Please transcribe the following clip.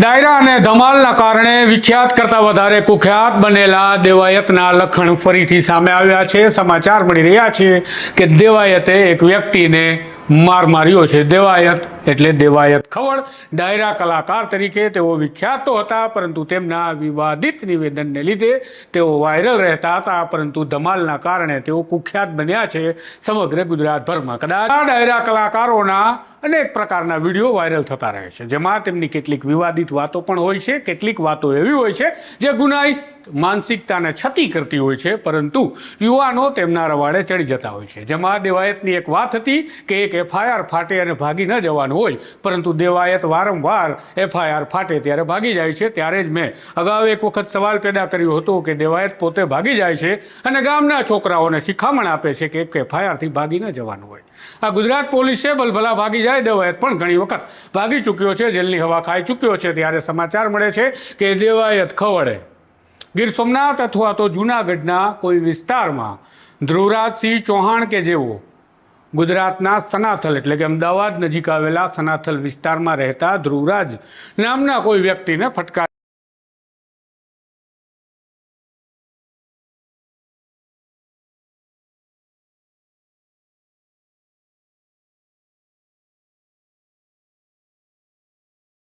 ડાયરા અને ધમાલના કારણે વિખ્યાત કરતા વધારે કુખ્યાત બનેલા દેવાયતના લખણ ફરીથી સામે આવ્યા છે. સમાચાર મળી રહ્યા છે કે દેવાયતે એક વ્યક્તિને માર માર્યો છે દેવાયત એટલે દેવાયત ખવડ. ડાયરા કલાકાર તરીકે તેઓ વિખ્યાત તો હતા, પરંતુ તેમના વિવાદિત નિવેદનને લીધે તેઓ વાયરલ રહેતા હતા, પરંતુ ધમાલના કારણે તેઓ કુખ્યાત બન્યા છે સમગ્ર ગુજરાતભરમાં. કદાચ આ ડાયરા કલાકારોના અનેક પ્રકારના વીડિયો વાયરલ થતા રહે છે, જેમાં તેમની કેટલીક વિવાદિત વાતો પણ હોય છે, કેટલીક વાતો એવી હોય છે, જે ગુનાહિત માનસિકતાને છતી કરતી હોય છે, પરંતુ યુવાનો તેમના રવાડે ચડી જતા હોય છે. જેમાં દેવાયતની એક વાત હતી કે એક એફઆઈઆર ફાટે અને ભાગી ન જવાનું હોય, પરંતુ દેવાયત વારંવાર એફઆઈઆર ફાટે ત્યારે ભાગી જાય છે. ત્યારે જ મેં અગાઉ એક વખત સવાલ પેદા કર્યો હતો કે દેવાયત પોતે ભાગી જાય છે અને ગામના છોકરાઓને શિખામણ આપે છે કે એક એફઆઈઆરથી ભાગી ન જવાનું હોય. આ ગુજરાત પોલીસે ભલભલા ભાગી જાય દેવાયત પણ ઘણી વખત ભાગી ચૂક્યો છે, જેલની હવા ખાઈ ચૂક્યો છે. ત્યારે સમાચાર મળે છે કે દેવાયત ખવડે. ગીર સોમનાથ અથવા તો જૂનાગઢના કોઈ વિસ્તારમાં ધ્રુવરાજસિંહ ચૌહાણ કે જેઓ ગુજરાતના સનાથલ એટલે કે અમદાવાદ નજીક આવેલા સનાથલ વિસ્તારમાં રહેતા ધ્રુવરાજ નામના કોઈ વ્યક્તિને ફટકાર